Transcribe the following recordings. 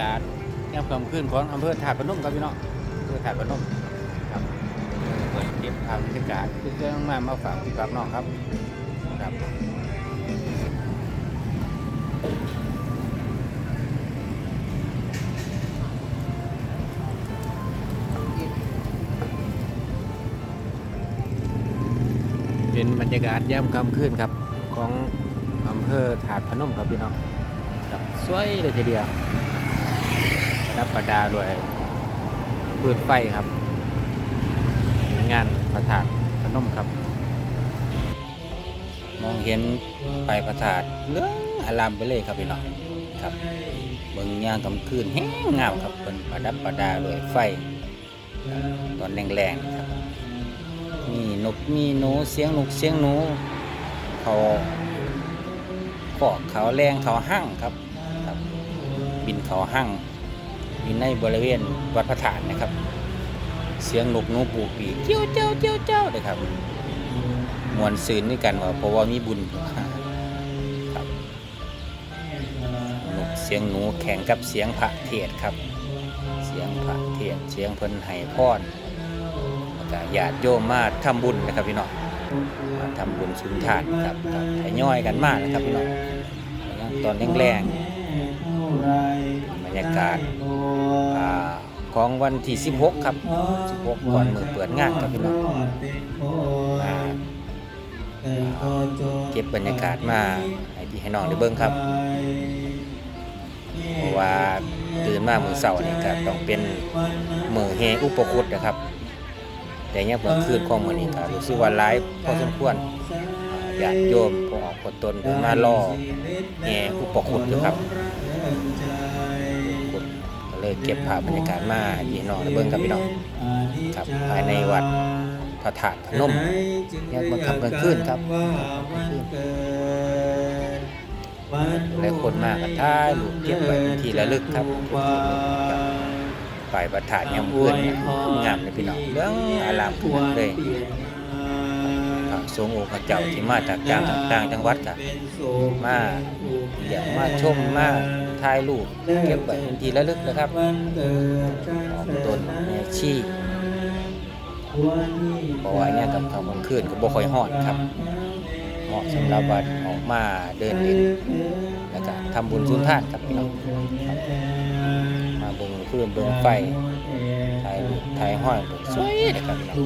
ในการยามค่ำคืนของอำเภอถาดพนมครับพี่น้องอำเภอถาดพนมครับเปิดเก็บภาพบรรยากาศคือเครื่องมามาฝากพี่ฝากน้องครับครับเป็นบรรยากาศย่ำค่ำคืนครับของอำเภอถาดพนมครับพี่น้องครับสวยเลยทีเดียว รับประดาด้วยปืนไฟครับ งานพระธาตุพนมครับ มองเห็นไฟประธาตุเหลืองอลามไปเลยครับพี่น้องครับเบิ่งย่างกำคืนแห้งงาครับเป็นประดับประดาด้วยไฟ ตอนแรงๆครับ มีนกมีหนูเสียงนกเสียงหนูเขาขอกเขาแรงเขาหั่งครับครับ บินเขาหั่ง บินในบริเวณวัดพระธาตุนะครับ เสียงนกนูปูปีเจ้าเจ้าเจ้าเจ้าเลยครับมวนซืนด้วยกันว่าเพราะว่ามีบุญครับนกเสียงหนูแข่งกับเสียงพระเทศน์ครับ เสียงพระเทศน์เสียงเพิ่นไห้พรก็ญาติโยมมาทำบุญนะครับพี่น้องมาทำบุญชุมทานครับครับทยอยกันมากนะครับพี่น้องตอนแรงๆบรรยากาศ ของวันที่ 16 ครับ 16 ก่อนมือเปิดงานครับพี่น้องเก็บบรรยากาศมาให้พี่ให้น้องได้เบิ่งครับเพราะว่าตื่นมามือเสาร์นี่ก็ต้องเป็นมือเฮอุปคุตนะครับ แต่ยังเมื่อคืนของมื้อนี้ก็รู้สึกว่าหลายพอสมควรอ่าญาติโยมพอออกพอตนเพิ่นมารอแห่อุปคุตอยู่ครับ เลยเก็บภาพบรรยากาศมาพี่น้องเบิ่งครับพี่น้องครับภายในวัดพระธาตุพนมเนี่ยมันค่ำกลางคืนครับหลายคนมากก็ถ่ายรูปเก็บไว้ที่ระลึกครับฝ่ายประธานยังเพื่อนงามเลยพี่น้องเรื่องอารามขึ้นเลย สงฆ์องค์พระเจ้าที่มาจากจังต่างจังหวัดก็มาอยากมาชมมาถ่ายรูปเก็บไว้เป็นที่ระลึกนะครับออกต้นแม่ชีเพราะว่าเนี่ยกับทางกลางคืนก็บ่ค่อยฮอดครับเหมาะสำหรับวันออกมาเดินเล่นแล้วก็ทำบุญสุนทานครับพี่น้องมาเบิ่งเพื่นเบิ่งไฟถ่ายรูปถ่ายห้อยสวยเลยครับพี่น้อง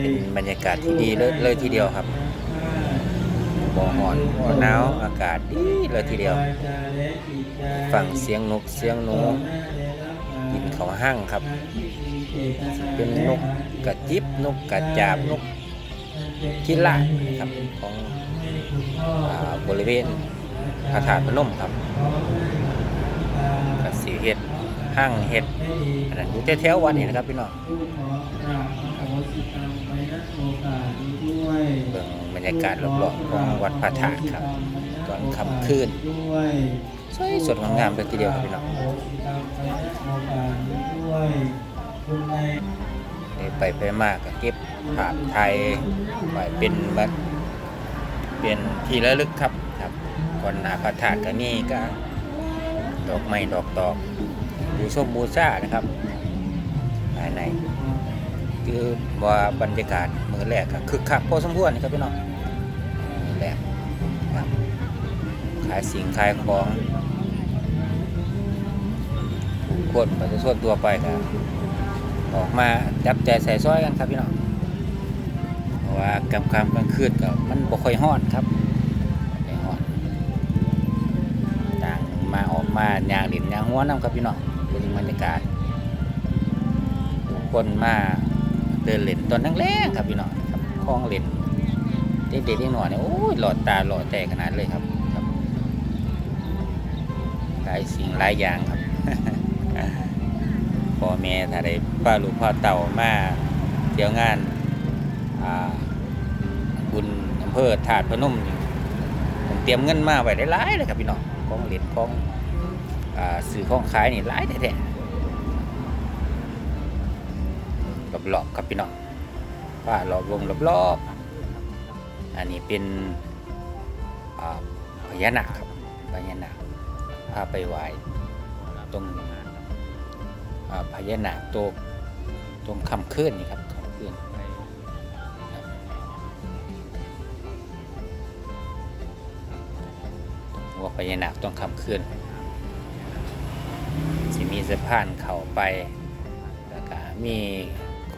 เป็นบรรยากาศที่ดีเลยเลยทีเดียวครับบ่ฮ้อนบ่หนาวอากาศดีเลยทีเดียว ฟังเสียงนกเสียงหนูกินเขาห้างครับ เป็นนกกระจิบนกกระจาบนกกิล่าครับของบริเวณพระธาตุพนมครับกระสีเห็ดห้างเห็ดอันนั้นอยู่แถวๆวัดนี่นะครับพี่น้อง เบิ่งบรรยากาศรอบๆของวัดพระธาตุครับ ตอนค่ำคืนสวยสดงามเลยทีเดียวครับพี่น้องได้ไปไปมากก็เก็บภาพไทยไว้เป็นบัดเป็นที่ระลึกครับครับก่อนหน้าพระธาตุก็นี่ก็ดอกไม้ดอกตอกบูชมบูชานะครับภายใน คือว่าบรรยากาศมือแรกก็คึกคักพอสมควรนะครับพี่น้องมือแรกครับขายสิ่งขายของคนประชาชนตัวไปครับออกมาจับใจใส่ซ้อยกันครับพี่น้องเพราะว่ากลางค่ำกลางคืนก็มันบ่ค่อยฮ้อนครับบ่ค่ฮอนต่างมาออกมาย่างดินย่างหัวน้ำครับพี่น้องเป็นบรรยากาศคนมา ดินเล่นตอนแรกๆครับพี่น้องครับคลองเล่นเด็กๆเด็กหน่อยเนี่ยโอ้ยหลอดตาหลอดแต่ขนาดเลยครับครับหลายสิ่งหลายอย่างครับพ่อแม่ถ้าได้ป้าลูกพ่อเต่ามาเที่ยวงานอ่าบุญอำเภอถาดพนมผมเตรียมเงินมาไว้ได้หลายเลยครับพี่น้องของเล่นของอ่าซื้อของขายนี่หลายแท้ๆ รอบๆครับพี่น้องป้ารอบวงรอบๆอันนี้เป็นพญานาคครับพญานาคพาไปไหว้ตรงพญานาคตัวตรงคำเคลื่อนนี่ครับคำเคลื่อนครับหัวพญานาคต้องคำเคลื่อนสิมีสะพานเข้าไปแล้วก็มี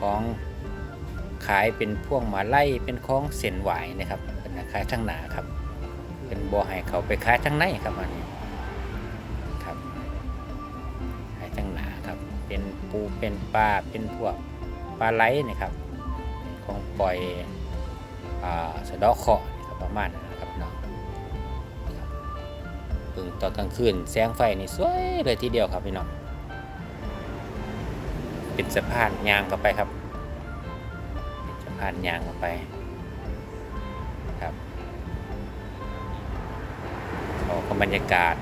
ของขายเป็นพวงมาไลัยเป็นของเส้นไหวนะครับเป็นขายทั้งหนาครับ เป็นบ่อให้เขาไปขายทั้งในครับอันนี้ครับขายทั้งหนาครับ เป็นปูเป็นปลาเป็นพวกปลาไหลนะครับของปล่อยอ่าสะดาะเคาะประมาณนั้นนะครับเนาะเพิ่งตอนกลางคืนแสงไฟนี่สวยเลยทีเดียวครับพี่น้อง เป็นสะพานยางเข้าไปครับป็นสะพานยางเข้าไปครับเขาก็บรรยากาศ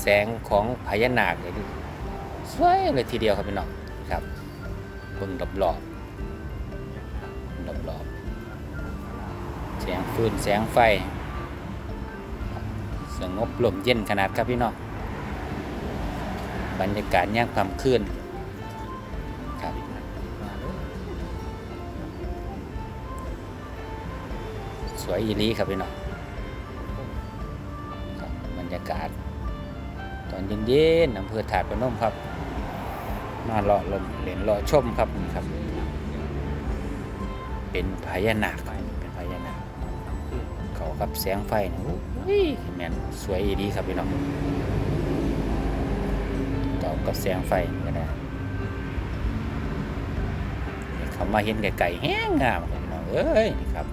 แสงของพญานาคเนี่ยสวยเลยทีเดียวครับพี่น้องครับเบิ่งรอบๆรอบๆแสงฟืนแสงไฟสงบลมเย็นขนาดครับพี่น้องบรรยากาศย่างความคืน สวยอีลีครับพี่น้องบรรยากาศ ตอนเย็นๆอำเภอถาดพนมครับมาเลาะลมเหรียญเลาะชมครับนี่ครับ เป็นพญานาคเป็นพญานาคเขากับแสงไฟนะโอ้ยแมนสวยอีครับพี่น้องเขากับแสงไฟก็ได้นี่เขามาเห็นไก่ๆแห้งงามครับพี่น้องเอ้ยนี่ครับ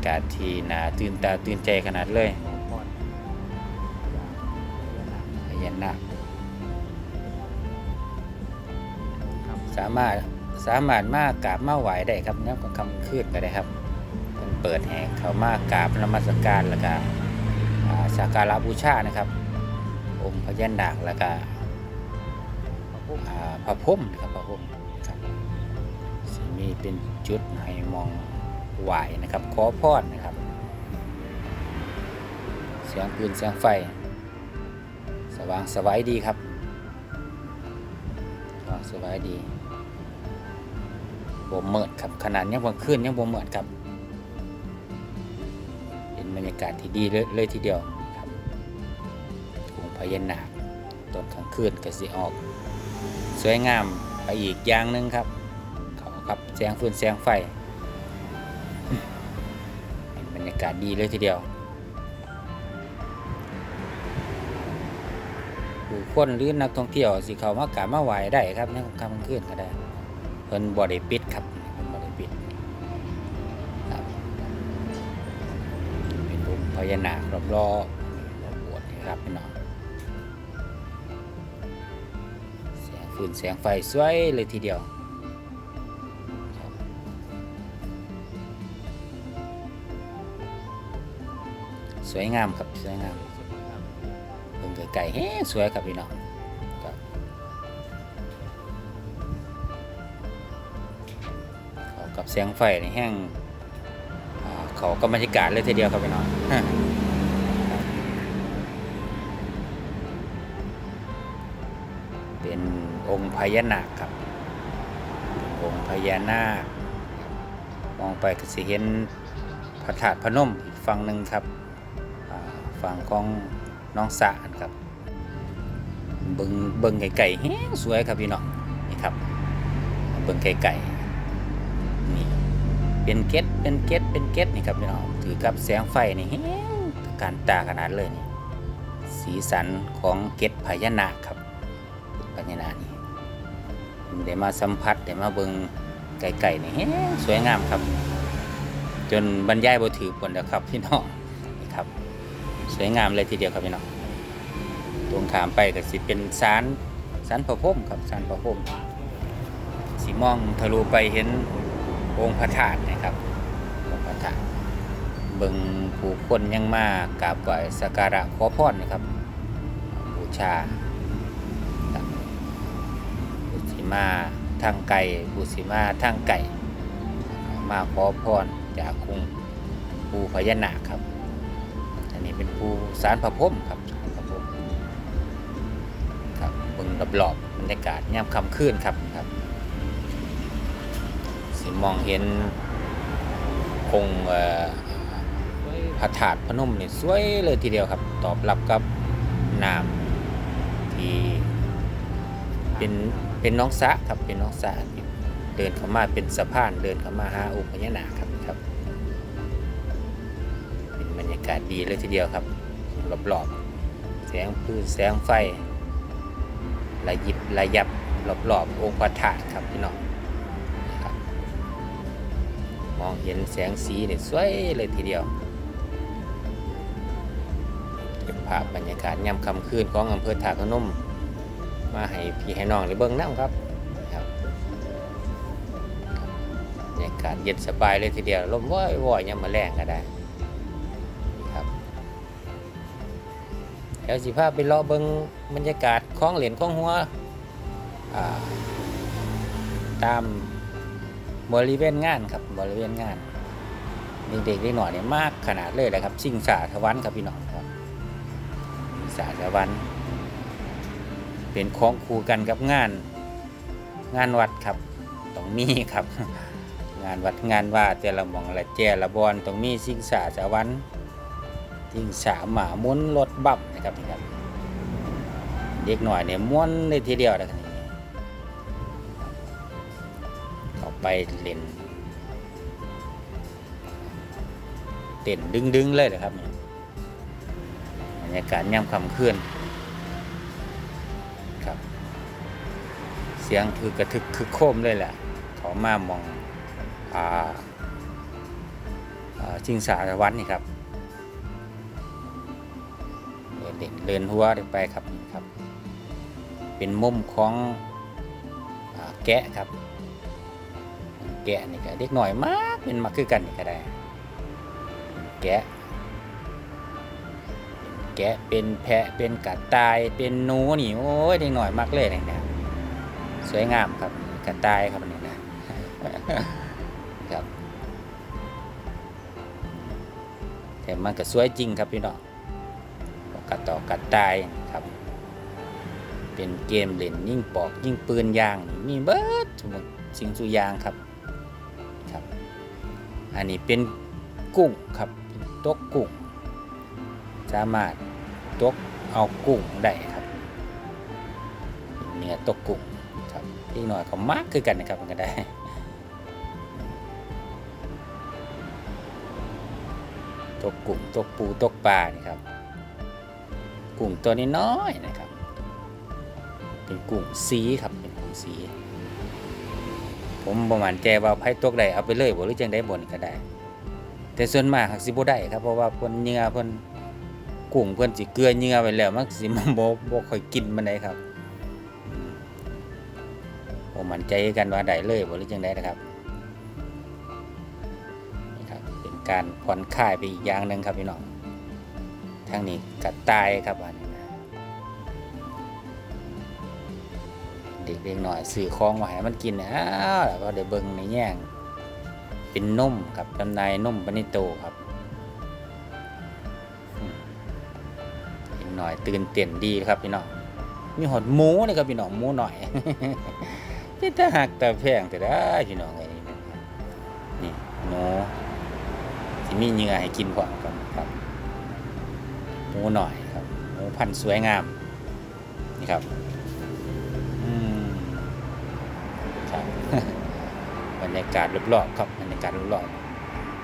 ากาศที่น่าตื่นตาตื่นใจขนาดเลยพญานาคสามารถสามารถมากราบมาไหวได้ครับนับกับคำคืนก็ได้ครับเพิ่นเปิดให้เขามากราบนมัสการแล้วก็อ่าสักการะบูชานะครับ องค์พญานาคแล้วก็อ่าพระพรหมนะครับพระพรหมครับสิมีเป็นจุดให้มอง ไหวนะครับ ขอพรนะครับ เสียงปืนเสียงไฟ สว่างสวายดีครับสว่ายดีบ่เมิดครับขนาดยังบ่ขึ้นยังบ่เมิดครับ เป็นบรรยากาศที่ดีเลยเลยทีเดียวครับองค์พญานาคตอนกลางคืนก็สิออก สวยงามไปอีกอย่างหนึ่งครับ เขาครับแสงฟืนแสงไฟ รรยากาศดีเลยทีเดียวผู้คนหรือนักท่องเที่ยวสิเขามากราบมาไหวได้ครับในค่ำกลางคืนก็ได้เพิ่นบ่ได้ปิดครับเพิ่นบ่ได้ปิดครับเป็นองค์พญานาครอบรอบโบสถ์นี่ครับพี่น้องแสงฟืนแสงไฟสวยเลยทีเดียว สวยงามครับสวยงามเพิ่งไก่ๆเฮ้สวยครับพี่น้องครับเขากับแสงไฟในแห้งเขาก็บรรยากาศเลยทีเดียวครับพี่น้องเป็นองค์พญานาคครับองค์พญานาคมองไปก็สิเห็นพระธาตุพนมอีกฝั่งหนึ่งครับ ฝั่งของน้องสะครับเบิงเบิงไก่ๆแห้งสวยครับพี่น้องนี่ครับเบิงไก่ๆนี่เป็นเกตเป็นเกตเป็นเกตนี่ครับพี่น้องถือกับแสงไฟนี่แห้งการตาขนาดเลยนี่สีสันของเกตพญานาคครับปัญานานี่ได้มาสัมผัสได้มาเบิงไก่ๆนี่แฮงสวยงามครับ จนบรรยายบ่ถือผลแล้วครับพี่น้อง สวยงามเลยทีเดียวครับพี่น้องตรงขามไปก็สิเป็นศาลศาลพระพรหมครับศาลพระพรหมสิมองทะลุไปเห็นองค์พระธาตุนะครับองค์พระธาตุเบิงผู้คนยังมากราบไหว้สักการะขอพรนะครับ บูชามาทางไก่ผู้สิมาทางไก่ มาขอพรจากคุงปูพญานาคครับ นนี้เป็นปูสารพระพรมครับสารพระพรมครับเบิ่งรอบๆบรรยากาศยามค่ำคืนครับครับ สิมองเห็นองค์พระธาตุพนมนี่สวยเลยทีเดียวครับ ตอบรับกับน้ำที่เป็นเป็นน้องสะครับเป็นน้องสะเดินเข้ามาเป็นสะพานเดินเข้ามาหาองค์พญานาคครับากาศดีเลยทีเดียวครับรอบๆแสงพืชแสงไฟระยิบระยับรอบๆองค์พระธาตุครับพี่น้องมองเห็นแสงสีเนี่ยสวยเลยทีเดียวเก็บภาพบรรยากาศย่ำค่ำคืนของอำเภอถาดพนมมาให้พี่ให้น้องได้เบิ่งน้ำครับครับบรรยากาศเย็นสบายเลยทีเดียวลมว่อยว่อยๆยามมาแรงก็ได้ ดี๋ยวสิพาไปรอเบิงบรรยากาศของเหรียญของหัวาตามบริเวณงานครับบริเวณงานเด็กๆได้หน่อยเนี่ยมากขนาดเลยแหละครับชิงสาสวรรค์ครับพี่น้องครับชิงสาสวรรค์เป็นของคู่กันกับงาน งานวัดครับต้องมีครับ งานวัดงานว่าแต่ละหมองละแจละบอนต้องมีชิงสาสวร รค์ชิงสาหมาม้วนรถบับนะครับนี่ครับเด็กหน่อยเนี่ยม้วนเลยทีเดียวนะครับออกไปเล่นเต้นดึงๆเลยนะครับบรรยากาศย่ำค่ำคืนครับ เสียงคือกระทึกคือโคมเลยแหละเขามามองอ่าอ่าชิงสาสวรรนี่ครับ เดินเด่นเดินหัวไปครับครับ เป็นมุมของอแกะครับ แกะนี่ก็เด็กหน่อยมากเป็นมาคือกันนี่ก็ได้ แกะ แกะเป็นแพะเป็นกระต่ายเป็นหนูนี่โอ้ยเด็กหน่อยมากเลยเนี่ยนะสวยงามครับกระต่ายครับนี่นะครับแต่มันก็สวยจริงครับพี่น้อง กระต่อกระต่ายครับ เป็นเกมเล่นยิ่งปอกยิ่งปืนยางนี่มีเบิดทุกสิ่งสุยางครับครับ อันนี้เป็นกุ้งครับตกกุ้งสามารถตกเอากุ้งได้ครับเนื้อตกกุ้งครับอีกหน่อยก็มากคือกันนะครับมันก็ได้ตกกุ้งตกปูตกปลานี่ครับ กุ้งตัวนี้น้อยนะครับ เป็นกุ้งสีครับเป็นกุ้งสี ผมประมาณใจว่าไผตกได้เอาไปเลยบ่หรือจังได้บนก็ได้ แต่ส่วนมากหักสิบ่ได้ครับเพราะว่าเพิ่นเหงื่อเพิ่นกุ้งเพิ่นสิเกลือเหงื่อไว้แล้วมันสิมันบ่บ่ค่อยกินมันได้ครับอืมมั่นใจกันว่าได้เลยบ่หรือจังได้นะครับนี่ครับ เป็นการผ่อนคลายไปอีกอย่างหนึงครับพี่น้อง ทางนี้กระต่ายครับอันนี้นะเด็กๆหน่อยซื้อของมาให้มันกินนะอ้าวแล้วก็ได้เบิ่งในแย่งเป็นนมครับจำนายนมปนิโตครับอืมอีกหน่อยตื่นเต้นดีครับพี่น้องมีหอดหมูนี่ครับพี่น้องหมูหน่อยที่ถ้าหักแต่แพงแต่ได้พี่น้องไอ้นี่นะครับนี่หมูที่มีเหงื่อให้กินพร้อนครับ หมูหน่อยครับหมูพันธุ์สวยงามนี่ครับอืมครับบรรยากาศรอบๆครับบรรยากาศรอบ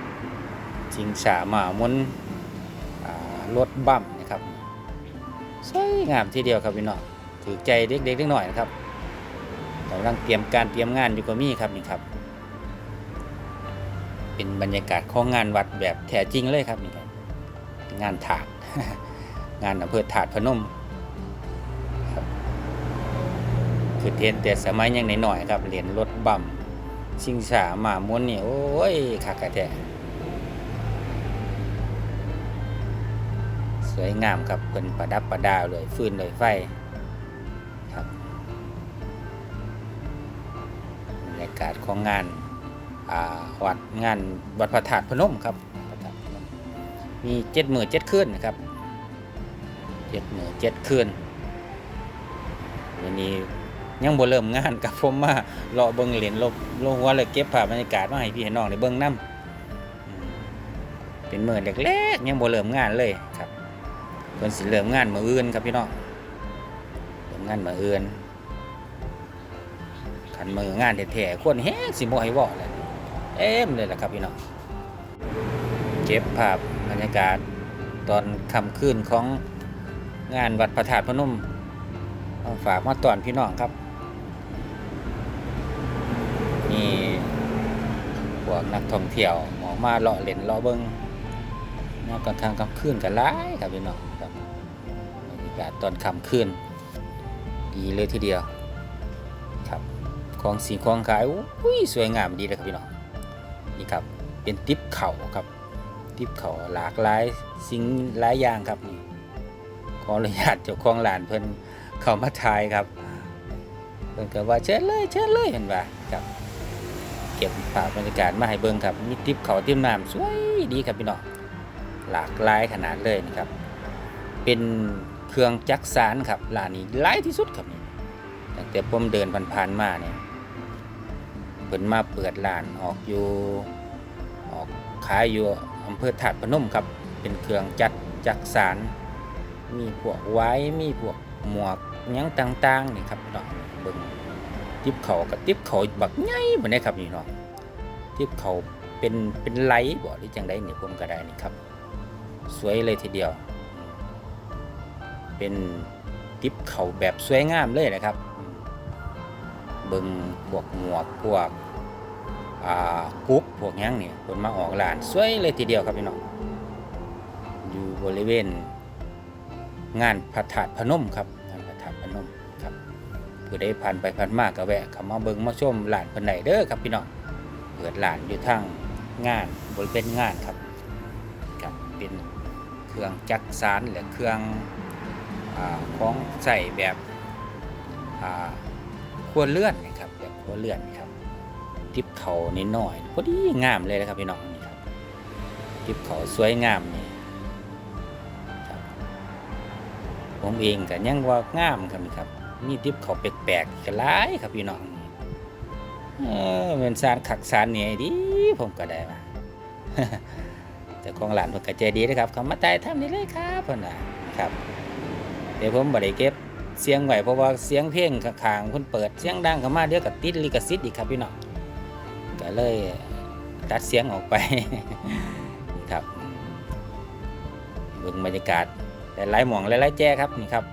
ๆชิงสาหมามุนรถบั่มนะครับสวยงามทีเดียวครับพี่น้องถือใจเด็กๆเล็กหน่อยนะครับกำลังเตรียมการเตรียมงานอยู่ก็มีครับนี่ครับ เป็นบรรยากาศของงานวัดแบบแท้จริงเลยครับนี่ครับงานถาด งานอำเภอถาดพนมครับคือเทียนแต่สมัยยังหน่อยๆครับเหรียญรถบั่มชิงสาหมาม้วนนี่โอ้ยคักกะแท้สวยงามครับเป็นประดับประดาเลยฟืนเลยไฟครับบรรยากาศของงานวัดงานวัดพระธาตุพนมครับมีเจ็ดหมื่นเจ็ดคืนนะครับ จ็ดหมื่นเจ็ดคืนวันนี้ยังบ่เริ่มงานกับผมมาเลาะเบิ่งเหรียญลบลงหัวเลยเก็บภาพบรรยากาศมาให้พี่ให้น้องได้เบิ่งนํเป็นมื้อแรกๆยังบ่เริ่มงานเลยครับเพิ่นสิเริ่มงานมืออื่นครับพี่น้องเริ่มงานมืออื่นขันมืองานแท้ๆคนแห้งสิบ่ให้ว้าเลยเอ็มเลยล่ะครับพี่น้องเก็บภาพบรรยากาศตอนค่ำคืนของ งานวัดพระธาตุพนมฝากมาตอนพี่น้องครับนี่พวกนักท่องเที่ยวออมาเลาะเล่นเลาะเบิงงานกลางค่ำกลางคืนกันหลายครับพี่น้องครับบรรยากาศตอนค่ำคืนดีเลยทีเดียว ครับของสีของขายอุ้ยสวยงามดีเลยครับพี่น้องนี่ครับเป็นติปเขาครับติปเขาหลากหลายสิ่งหลายอย่างครับนี่ ขออนุญาตเจ้าของร้านเพิ่นเข้ามาถ่ายครับเพิ่นก็ว่าเชิญเลยเชิญเลยเห็นว่าครับ เก็บภาพบรรยากาศมาให้เบิ่งครับ มีติปเขาติปน้ำสวยดีครับพี่น้องหลากหลายขนาดเลยนะครับ เป็นเครื่องจักสานครับร้านนี้หลายที่สุดครับนี่ตั้งแต่ผมเดินผ่านๆมาเนี่ยเพิ่นมาเปิดร้านออกอยู่ออกขายอยู่อำเภอถาดพนมครับ เป็นเครื่องจัดจักสาร มีพวกไว้มีพวกหมวกยังต่างๆนี่ครับพี่น้องเบิ่งติบเขากับติบเขาบักใหญ่บ่ได้ครับพี่น้องติบเขาเป็นเป็นไหลบ่หรือจังไดนี่ผมก็ได้นี่ครับ สวยเลยทีเดียว เป็นติบเขาแบบสวยงามเลยนะครับ เบิงพวกหมวกพวกอ่ากุ๊บพวกยังเนี่ยคนมาออกร้านสวยเลยทีเดียวครับพี่น้องอยู่บริเวณ งานพระธาตุพนมครับงานพระธาตุพนมครับผู้ใดผ่านไปผ่านมากก็แวะเข้ามาเบิงมาชมร้านเพิ่นได้เด้อครับพี่น้องเปิดร้านอยู่ทางงานบริเวณงานครับครับเป็นเครื่องจักสานหรือเครื่องอของใส่แบบอ่าครัวเลื่อนนะครับแบบครัวเลื่อนครับทิปเขานิดหน่อยพอดีงามเลยนะครับพี่น้องนี่ครับทิปเขาสวยงามนี่ ผมเองก็ยังว่างามครับนี่ครับมีทิปเขาแปลกๆกันหลายครับพี่น้องเออเป็นสารขักสารเนี่ยดีผมก็ได้มาแต่ของหลานเพิ่นก็ใจดีนะครับเขามาตายทำนี่เลยครับเพิ่นน่ะครับเดี๋ยวผมบ่ได้เก็บเสียงไหวเพราะว่าเสียงเพลงข้างๆเพิ่นเปิดเสียงดังเข้ามาเดี๋ยวก็ติดลิขสิทธิ์อีกครับพี่น้องก็เลยตัดเสียงออกไปครับเบิ่งบรรยากาศ หลายๆหม่องหลายๆแจ้ครับนี่ครับ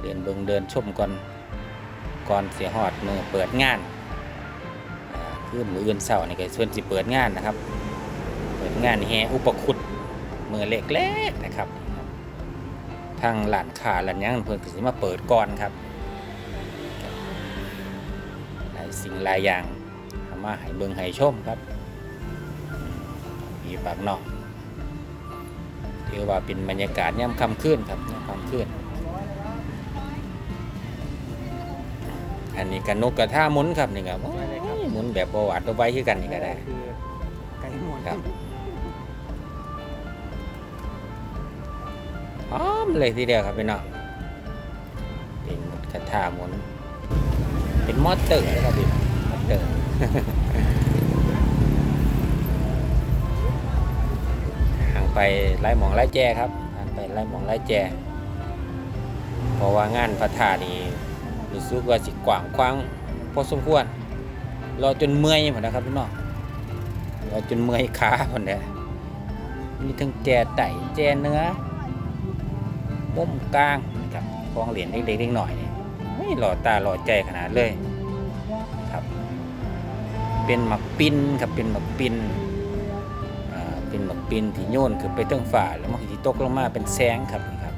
เดินเบิงเดินชมก่อนก่อนเสียหอดมือเปิดงานอ่าคือมืออื่นเสาร์นี่ก็ส่วนสิเปิดงานนะครับ เปิดงานแห่อุปคุตมือเล็กๆนะครับ ทางหลานขาหลานยังเพิ่อนก็สิมาเปิดก่อนครับหลายสิ่งหลายอย่างมาให้เบิงให้ชมครับมีปากนาะ ถือว่าเป็นบรรยากาศย่ำค่ำคืนครับย่ำค่ำคืนอันนี้กันนกกระท่าหมุนครับนี่ครับโอ้ยหมุนแบบประวัติตัวใบคือกันนี่ก็ได้คือไก่หมดครับพร้อมเลยทีเดียวครับพี่น้องเป็นกระทาหมุนเป็นมอเตอร์นะครับพี่มอเตอร์ ไปไล่หมองไล่แจครับไปไล่หมองไล่แจเพราะว่างานพระธาตุนี่รู้สึกว่าสิกว้างขวางพอสมควรรอจนเมื่อยหมดนะครับพี่น้องรอจนเมื่อยขาหมดเลยมีทั้งแจไต่แจเนื้อมุมกลางนะครับของเหรียญเล็กๆหน่อยนี่ไม่หล่อตาหล่อใจขนาดเลยครับ เป็นหมักปิ้นครับเป็นหมักปิ้น ปินที่โยนขึ้นไปเตั้งฝ่าแล้วมันก็ที่ตกลงมาเป็นแสงครับนี่ครับ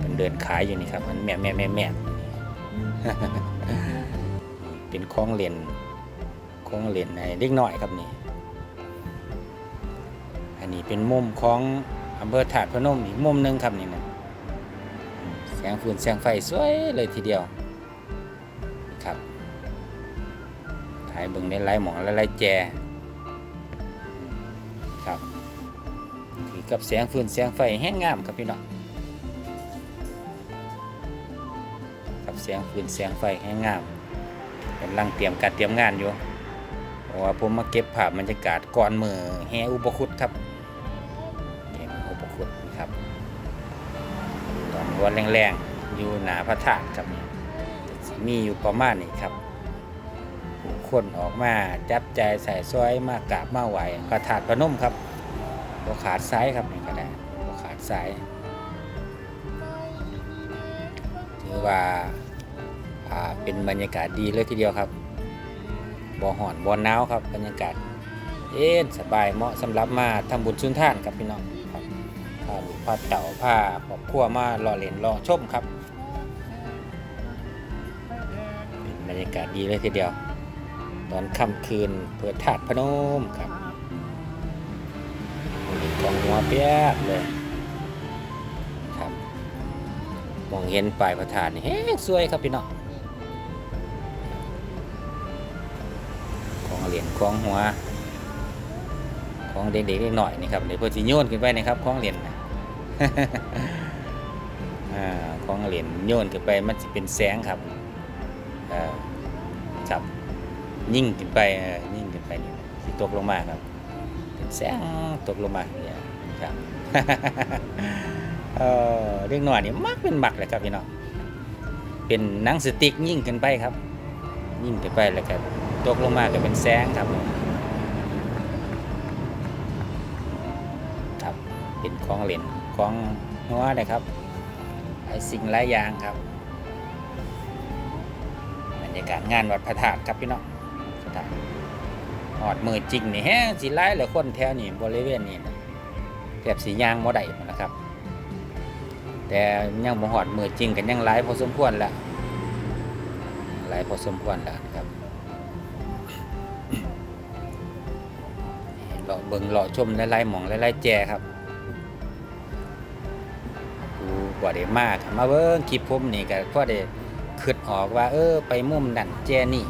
เป็นเดินขายอยู่นี่ครับมันแม่แม่แม่แม่เป็นของเหรียญของเหรียญในเล็กน้อยครับนี่ อันนี้เป็นมุมของอำเภอถาดพนมอีกมุมหนึ่งครับนี่นะแสงฟืนแสงไฟสวยเลยทีเดียวครับถ่ายเบิ่งในไลฟ์หมองและไลฟ์แจ กับแสงฟืนแสงไฟแห้งงามครับพี่น้องกับแสงฟืนแสงไฟแห้งงามกำลังเตรียมการเตรียมงานอยู่เพราะว่าผมมาเก็บภาพบรรยากาศก่อนมือแห่อุปคุตครับแห่อุปคุตนะครับตอนวันแรงๆอยู่หนาพระธาตุครับมีอยู่ประมาณนี้ครับผู้คนออกมาจับใจใส่ซ้อยมากราบมาไหวพระธาตุพนมครับ บ่ขาดสายครับนี่ก็ได้บขาดสายถือว่าาเป็นบรรยากาศดีเลยทีเดียวครับบ่ห่อนบ่หนาวครับบรรยากาศเย็นสบายเหมาะสำหรับมาทำบุญสุนท่านครับพี่น้องครับพาลูกพาเต่าพาครอบครัวมารอเล่นรอชมครับเป็นบรรยากาศดีเลยทีเดียว ตอนค่ำคืนเปิดถาดพนมครับ กองหัวเปียกเลยครับมองเห็นปลายพระธาตุนี่เฮ้สวยครับพี่น้องของเหรียญของหัว ของเด็กๆหน่อยนี่ครับเดี๋ยวเพื่อจะโยนขึ้นไปนะครับของเหรียญนะอ่าของเหรียญโยนขึ้นไปมันจะเป็นแสงครับครับยิ่งขึ้นไปยิ่งขึ้นไปนี่ตกลงมาครับ แสงตกลงมาเนี่ยครับเออเรื่องหน่อยนี่มักเป็นมักเลยครับพี่น้องเป็นหนังสติ๊กยิ่งขึ้นไปครับ ยิ่งขึ้นไปแล้วก็ตกลงมาก็เป็นแสงครับครับเป็นของเล่นของหัวนะครับไอสิ่งหลายอย่างครับบรรยากาศงานวัดพระธาตุครับพี่น้องสถาน หอดมือจริงนี่แฮงสิไล่เหลือคนแถวนี่บริเวณนี้นะแทบสียางบ่ได้หมดนะครับ แต่ยังบ่หอดมือจริงกันยังไล่พอสมควรแล้วไล่พอสมควรแล้วนะครับเลาะเบิ่งเลาะชมไล่ๆหมองไล่ๆแจครับกูบ่ได้มากมาเบิ่งคลิปผมนี่ก็พอได้คิดออกว่า เออ ไปมุมนั่นแจนี่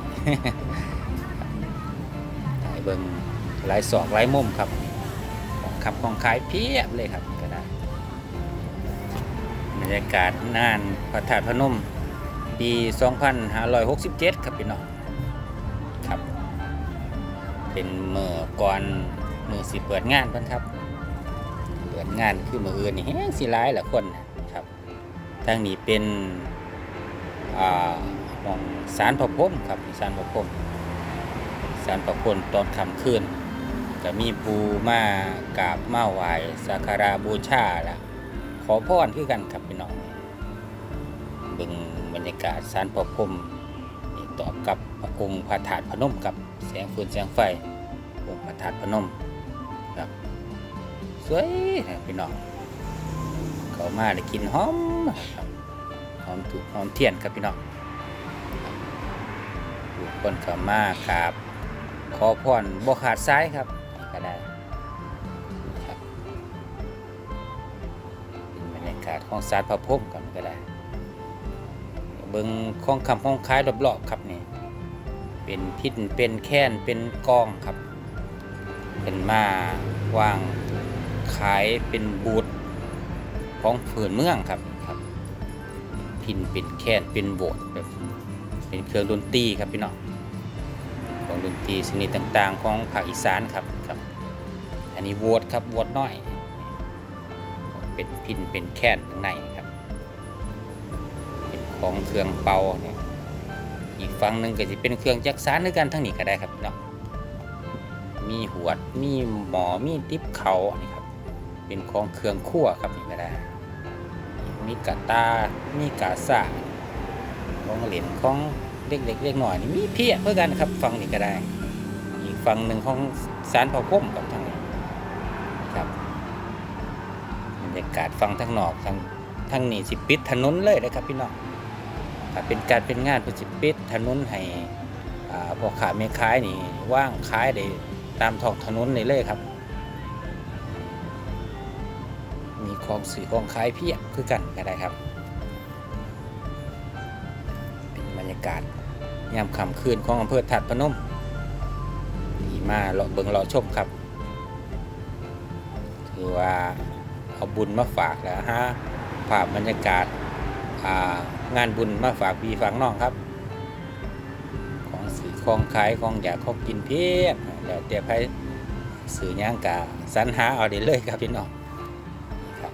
บิ่งหลายศอกหลายมุมครับของขับของขายเพียบเลยครับก็ได้บรรยากาศน่านพระธาตุพนม ปี 2567 ครับพี่น้องครับ เป็นเมื่อก่อนมือสิเปิดงานเพิ่นครับ เปิดงานคือมืออื่นนี่แฮงสิหลายหละคนครับทางนี้เป็นอ่าหม่องสารพระพรมครับสารพระพรมารประพลตอนค่ำคืนก็มีปูมากราบมาไหวสักการะบูชาละขอพรคือกันครับพี่น้องบิ่งบรรยากาศสารประพรมต่อกับองค์พระธาตุพนมกับแสงฟืนแสงไฟองค์พระธาตุพนมครับสวยพี่น้องเขามาได้กินหอมหอมถูกหอมเทียนครับพี่น้องผู้คนเขามากราบ ขอพรบ่ขาดสายครับก็ได้ครับเป็นบรรยากาศของสารพระพรหมกันก็ได้ เบิงข้องคำของคล้ายรอบๆครับนี่เป็นพิษเป็นแค้นเป็นกองครับ เป็นมาวางขายเป็นบูธของผืนเมืองครับครับ พินเป็นแค้นเป็นโบสแบบเป็นเครื่องดนตรีครับพี่น้อง ของดนตรีชนิดต่างๆ ของภาคอีสานครับครับ อันนี้โวดครับโวดน้อย เป็นพินเป็นแค้นข้างในครับ เป็นของเครื่องเป่าเนี่ยอีกฝั่งหนึ่งก็จะเป็นเครื่องจักสานด้วยกันทั้งนี้ก็ได้ครับพี่น้องมีหวดมีหมอมีติบเขานนี้ครับ เป็นของเครื่องคั่วครับนี่ก็ได้มีกาตา มีกาซ่าของเหรียญของ เด็กเล็กหน่อยนี่มีเพียเพื่อกันครับฟังนี่ก็ได้ อีกฝั่งหนึ่งของสารพระพรหมกับทางนี้ครับบรรยากาศฟังทางนอกทางทางนี้สิปิดถนนเลยนะครับพี่น้องถ้าเป็นการเป็นงานเป็นสิปิดถนนให้อ่าพอขาแม่ค้ายนี่ว่างขายได้ตามท้องถนนนี่เลยครับ มีของสื่อของขายเพียบคือกันก็ได้ครับ เป็นบรรยากาศ ยามค่ำคืนของอำเภอถาดพนมที่มาเลาะเบิงเลาะชมครับ ถือว่าเอาบุญมาฝากแล้วฮะภาพบรรยากาศางานบุญมาฝากพี่ฝากน้องครับ ของสีของขายของอยากของกินเพียบแล้วแต่ไผสื่อย่างกะสรรหาเอาได้เลยครับพี่น้องครับ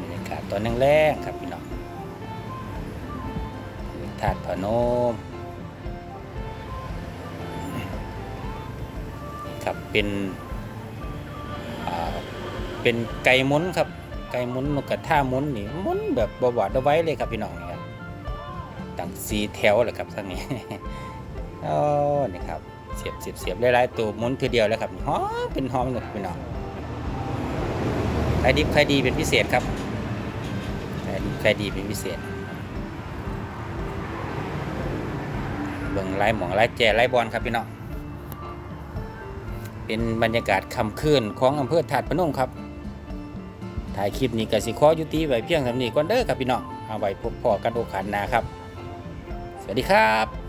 บรรยากาศตอนแรงๆครับพี่น้อง ถาดพนมครับเป็นเป็นไก่มุนครับ ไก่มุนนกกระท่ามุนนี่มุนแบบบวาดเอาไว้เลยครับพี่น้องนี่ครับตั้งสีแถวเลยครับทั้งนี้โอ้นี่ครับเสียบเสียบเสียบหลายๆตัวมุนทีเดียวแล้วครับหอมเป็นหอมเลยพี่น้องขายดิบขายดีเป็นพิเศษครับขายดิบขายดีเป็นพิเศษ บิ่งไล่หมองไล่แจ่ไล่บอลครับพี่น้องเป็นบรรยากาศค่ำคืนของอำเภอถาดพนมครับถ่ายคลิปนี้ก็สิขอยุติไว้เพียงสำนีก่อนเด้อครับพี่น้องเอาไว้พบพอกันโอกาสหน้าครับ สวัสดีครับ